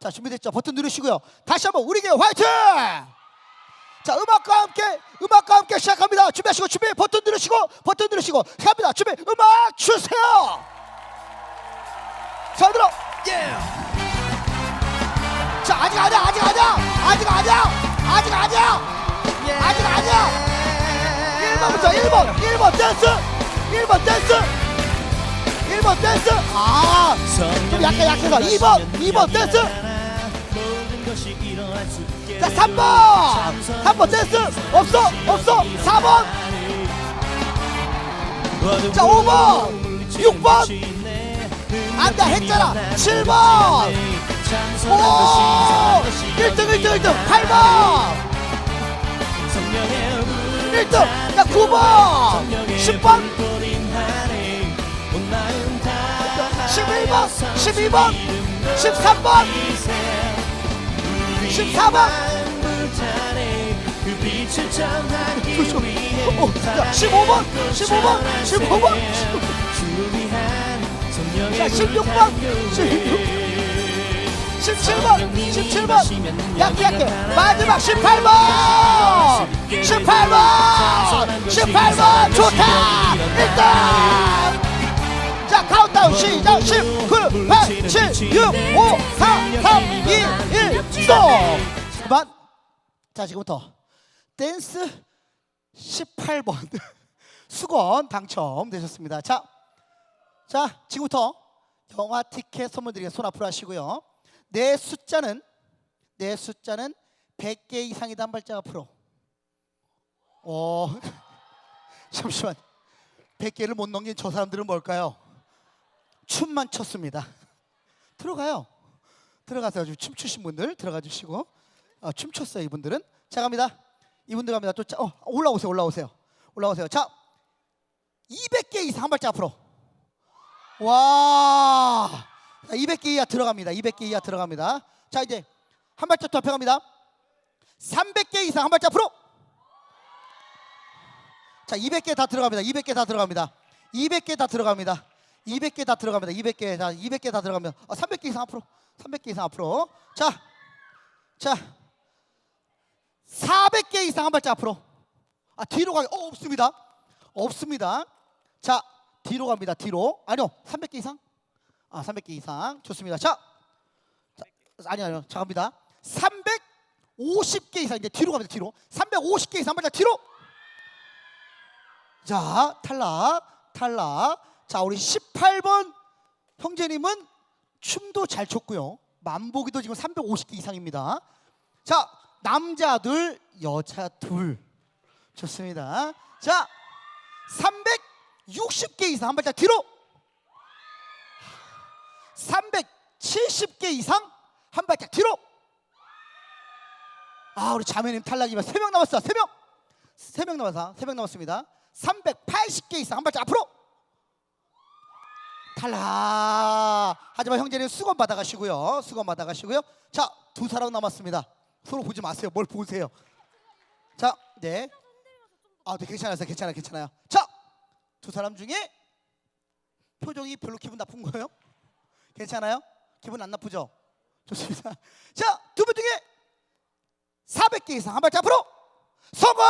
자 준비됐죠? 버튼 누르시고요. 다시 한번 우리에게 화이팅! 자 음악과 함께 음악과 함께 시작합니다. 준비하시고 준비 버튼 누르시고 버튼 누르시고 갑니다. 준비 음악 주세요. 잘 들어. 자 아직 아니야 아직 아니야 아직 아니야 아직 아니야 아직 아니야 1번부터 1번 1번 댄스 1번 댄스 1번 댄스 아 좀 약간 약해서 2번 2번 댄스 자 3번! 3번 댄스! 없어! 없어! 4번! 자 5번! 6번! 안돼 했잖아! 7번! 오! 1등 1등 1등! 8번! 1등! 자 9번! 10번! 11번! 12번! 13번 14번. 오, 자, 15번 15번 15번. 자 16번 16 17번 17번. 약해 약해. 마지막 18번. 18번 18번. 좋다. 1등 자 카운트다운. 시작 자 지금부터. 댄스 18번. 수건 당첨되셨습니다. 자, 자 지금부터 영화 티켓 선물 드리겠습니다 손 앞으로 하시고요. 내 숫자는 내 숫자는 100개 이상이다 한 발짝 앞으로. 어 잠시만. 100개를 못 넘긴 저 사람들은 뭘까요? 춤만 췄습니다. 들어가요. 지금 춤추신 분들 들어가 주시고 어, 춤췄어요 이분들은. 자 갑니다. 이분들 갑니다. 또 자, 어, 올라오세요 올라오세요. 올라오세요. 자 200개 이상 한 발짝 앞으로. 와! 200개 이하 들어갑니다. 200개 이하 들어갑니다. 자 이제 한 발짝 더 앞에 갑니다. 300개 이상 한 발짝 앞으로. 자 200개 다 들어갑니다. 200개 다 들어갑니다. 200개 다 들어갑니다. 200개 다 들어갑니다. 200개 다 200개 다 들어가면 아, 300개 이상 앞으로. 300개 이상 앞으로. 자 자 400개 이상 한 발짝 앞으로. 아 뒤로 가기 어 없습니다. 없습니다. 자 뒤로 갑니다. 뒤로. 아니요 300개 이상. 아 300개 이상. 좋습니다. 자, 자 아니요 아니요. 자 갑니다. 350개 이상 이제 뒤로 갑니다 뒤로. 350개 이상 한 발짝 뒤로. 자 탈락 탈락. 자 우리 18번 형제님은 춤도 잘 췄고요. 만보기도 지금 350개 이상입니다. 자 남자 둘 여자 둘. 좋습니다. 자 360개 이상 한 발짝 뒤로. 370개 이상 한 발짝 뒤로. 아 우리 자매님 탈락이면 3명 남았어 3명. 3명 남았어 3명 남았습니다. 380개 이상 한 발짝 앞으로. 탈락. 하지만 형제님 수건 받아가시고요. 수건 받아가시고요. 자 두 사람 남았습니다 서로 보지 마세요 뭘 보세요 자 네 아, 네, 괜찮아요, 괜찮아요, 괜찮아요. 자, 두 사람 중에 표정이 별로 기분 나쁜 거예요? 괜찮아요? 기분 안 나쁘죠? 좋습니다. 자, 두 분 중에 400개 이상 한 발짝 앞으로 성공!